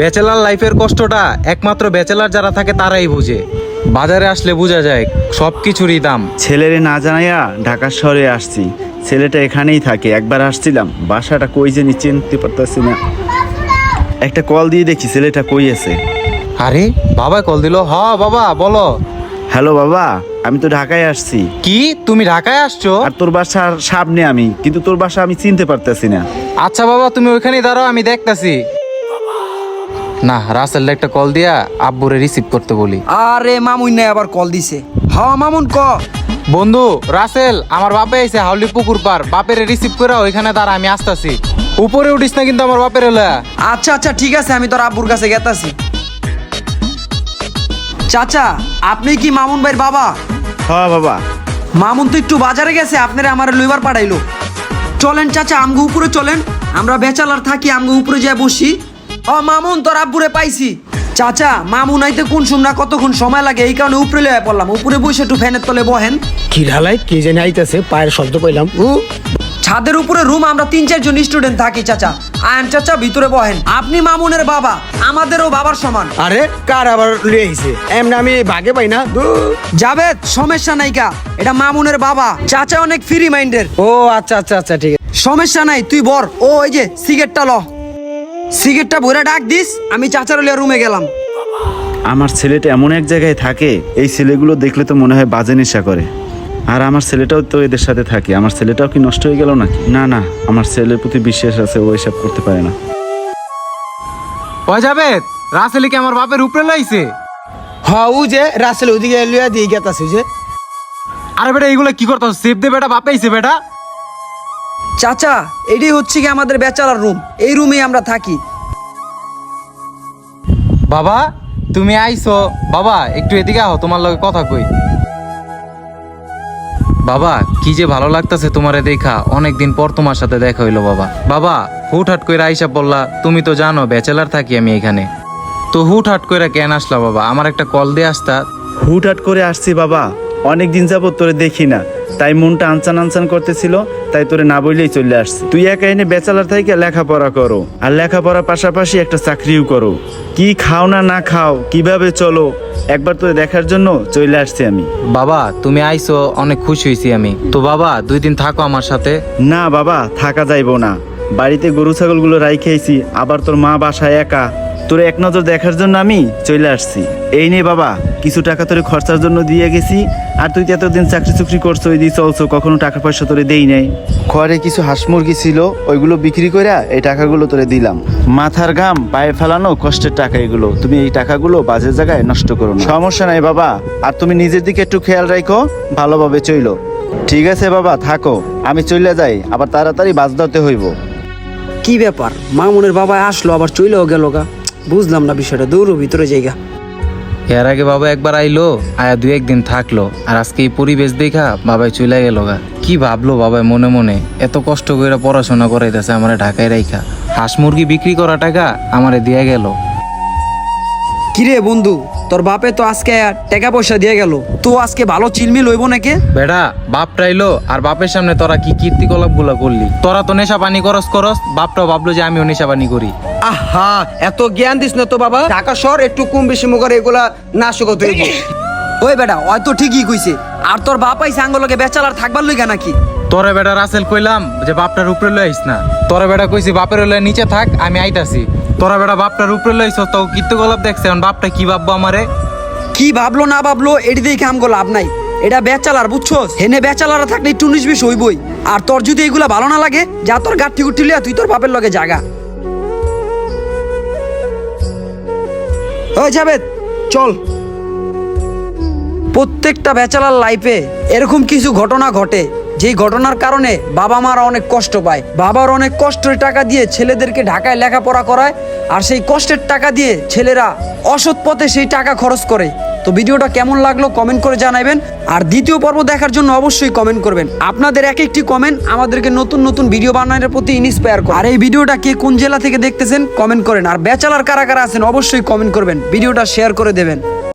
Bachelor লাইফের কষ্টটা একমাত্র ব্যাচেলার যারা থাকে তারাই বুঝে। বাজারে আসলে বোঝা যায় সব কিছুরই দাম। ছেলেরে না জানাইয়া ঢাকা শহরে আসছি। ছেলেটা এখানেই থাকে একবার আসছিলাম। বাসাটা কই জানি চিনতে পারতেছি না। একটা কল দিয়ে দেখি ছেলেটা কই আছে। আরে বাবা কল দিল। হ বাবা বলো। হ্যালো বাবা আমি তো ঢাকায় আসছি। কি? তুমি ঢাকায় আসছো? আর তোর বাসার সামনে আমি কিন্তু তোর বাসা আমি চিনতে পারতেছি না। আচ্ছা বাবা তুমি ওইখানেই দাঁড়াও আমি দেখতাছি। না রাসেল একটা কল দিয়া আব্বুরে রিসিভ করতে বলি। আরে মামুন নাই আবার কল দিছে। হ্যাঁ মামুন ক? বন্ধু রাসেল আমার বাপে আইছে হাউলি পুকুর পার। বাপের রিসিভ করে ওইখানে দাঁড়া আমি আসতাছি। উপরে উঠিস না কিন্তু আমার বাপের লয়া। আচ্ছা আচ্ছা ঠিক আছে আমি তোর আব্বুর কাছে গেতাছি। চাচা আপনি কি মামুন ভাইয়ের বাবা? হ্যাঁ বাবা। মামুন তো একটু বাজারে গেছে আপনারা আমার লইবার পাঠাইলো। চলেন চাচা আমগো উপরে চলেন। আমরা বেচালার থাকি আমগো উপরে যায় বসি। ও মামুন তোর আব্বুরে পাইছি। চাচা মামুন আইতে কোন সুমরা কতক্ষণ সময় লাগে? এই কারণে উপরে লয়ে পড়লাম। উপরে বসে একটু ফ্যানের তলে বহেন। কি ঢালাই কে জানি আইতাছে পায়ের শব্দ পাইলাম উ? ছাদের উপরে রুম আমরা তিন চারজন স্টুডেন্ট থাকি চাচা। আয়ন চাচা ভিতরে বহেন। আপনি মামুনের বাবা আমাদেরও বাবার সমান। আরে কার আবার লিয়ে আইছে? এমনি আমি ভাগে পাই না দু জাভেদ সমস্যা নাই কা এটা মামুনের বাবা। চাচা অনেক ফ্রি মাইন্ডের ও আচ্ছা আচ্ছা আচ্ছা ঠিক আছে। সমস্যা নাই তুই বর। ও ওই যে সিগারেটটা ল। সিগারেটটা ভরে ডাক দিস আমি চাচার লিয়া রুমে গেলাম। আমার ছেলেটা এমন এক জায়গায় থাকে এই ছেলেগুলো দেখলে তো মনে হয় বাজে নেশা করে। আর আমার ছেলেটাও তো এদের সাথে থাকে আমার ছেলেটাও কি নষ্ট হয়ে গেল নাকি? না না আমার ছেলের প্রতি বিশ্বাস আছে ও এসব করতে পারে না। ওই যাবে রাসেল কি আমার বাপের উপরে লাইছে? হ উ যে রাসেল ওদিকে লিয়া দিয়ে গেতাছে যে। আরে বেটা এইগুলো কি করতো সেফ দে বেটা বাপে আইছে বেটা। চাচা এটি হচ্ছে কি আমাদের বেচালার রুম। এই রুমে আমরা থাকি। বাবা তুমি আইছো বাবা একটু এদিকে আহো তোমার লগে কথা কই। বাবা কি যে ভালো লাগতাছে তোমারে দেখা। অনেকদিন পর তোমার সাথে দেখা হইল বাবা। বাবা হুটহাট কইরা আইসা বললা তুমি তো জানো ব্যাচেলার থাকি আমি এখানে। তো হুটহাট কইরা কেন আসলা বাবা? আমার একটা কল দিয়ে আসতা হুটহাট করে আসছি বাবা। অনেক দিন যাবত তোরে দেখি না। তাই মনটা আনচান আনচান করতেছিল তাই তোরে না বললেই চলে আসছি। তুই একা এনে বেচালার থেকে লেখাপড়া করো আর লেখাপড়ার পাশাপাশি একটা চাকরিও করো। কি খাও না না খাও কীভাবে চলো একবার তোরে দেখার জন্য চলে আসছি আমি। বাবা তুমি আইছো অনেক খুশি হয়েছি আমি। তো বাবা দুই দিন থাকো আমার সাথে। না বাবা থাকা যাইব না। বাড়িতে গরু ছাগলগুলো রাইখেছি আবার তোর মা বাসায় একা। তোর এক নজর দেখার জন্য আমি চলে আসছি। এই নে বাবা কিছু টাকা তোরে খরচার জন্য দিয়ে গেছি আর তুই তো এতদিন চাকরি চুকরি করছ ওই দিয়ে চলছো কখনো টাকা পয়সা তোরে দেই নাই। ঘরে কিছু হাঁস মুরগি ছিল ওইগুলো বিক্রি করে এই টাকাগুলো তোরে দিলাম। মাথার ঘাম পায়ে ফেলানো কষ্টের টাকা এগুলো। তুমি এই টাকাগুলো বাজে জায়গায় নষ্ট করো না। সমস্যা নাই বাবা আর তুমি নিজের দিকে একটু খেয়াল রাখো ভালোভাবে চইলো। ঠিক আছে বাবা থাকো আমি চলে যাই আবার তাড়াতাড়ি বাজ ধরতে হইব। কি ব্যাপার? মামুনের বাবা আসলো আবার চইলেও গেল গা। বুঝলাম না বিষয়টা দূর ভিতরে জায়গা। এর আগে বাবা একবার আইলো আয়া দুই একদিন থাকল আর আজকে এই পরিবেশ দেখা বাবাই চলে গেল গা। কি ভাবলো বাবাই মনে মনে এত কষ্ট করে পড়াশোনা করাইতেছে আমার ঢাকায় রাইখা। হাঁস মুরগি বিক্রি করা টাকা আমারে দিয়ে গেল। কিরে বন্ধু তোর বাপে তো আজকে টাকা পয়সা দিয়ে গেল তো আজকে ভালো চিলমিল হইব নাকি? বেটা বাপ টাইলো আর বাপের সামনে তোরা কি কীর্তিকলাপগুলা করলি? তোরা তো নেশা পানি করস করস বাপটাও ভাবলো যে আমিও নেশা পানি করি। আহা এত জ্ঞান দিস না তো বাবা। ঢাকা শহর একটু কম বেশি মুখার এগুলা না শুকতে হইব ওই বেটা হয়তো ঠিকই কইছে। আর তোর বাপ আইসে আঙ্গলকে বেচালার থাকবার লইগা নাকি? তোরে বেটা রাসেল কইলাম যে বাপটার উপরে লই আইস না। তোরা বেটা কইছি বাপের লয়ে নিচে থাক আমি আইতাছি। তোরা বেটা বাপটার উপরে লইছ তো কীর্তিকলাপ দেখছে এখন বাপটা কি ভাববো আমারে? কি ভাবলো না ভাবলো এটি দেখে আমগো লাভ নাই। এটা বেচালার বুঝছস? হেনে বেচালারা থাকলে একটু উনিশ বিশ হইবই। আর তোর যদি এগুলা ভালো না লাগে যা তোর গাঠি গুঠি লিয়া তুই তোর বাপের লগে জাগা। ওই যাবে চল। প্রত্যেকটা ব্যাচেলার লাইফে এরকম কিছু ঘটনা ঘটে, যেই ঘটনার কারণে বাবা মারা অনেক কষ্ট পায়। বাবার অনেক কষ্টের টাকা দিয়ে ছেলেদেরকে ঢাকায় লেখাপড়া করায়, আর সেই কষ্টের টাকা দিয়ে ছেলেরা অসৎ পথে সেই টাকা খরচ করে। তো ভিডিওটা কেমন লাগল কমেন্ট করে জানাবেন আর দ্বিতীয় পর্ব দেখার জন্য অবশ্যই কমেন্ট করবেন। আপনাদের এক একটি কমেন্ট আমাদেরকে নতুন নতুন ভিডিও বানানোর প্রতি ইন্সপায়ার করে। আর এই ভিডিওটা কে কোন জেলা থেকে দেখতেছেন কমেন্ট করেন। আর ব্যাচেলার কারা কারা আছেন, অবশ্যই কমেন্ট করবেন। ভিডিওটা শেয়ার করে দেবেন।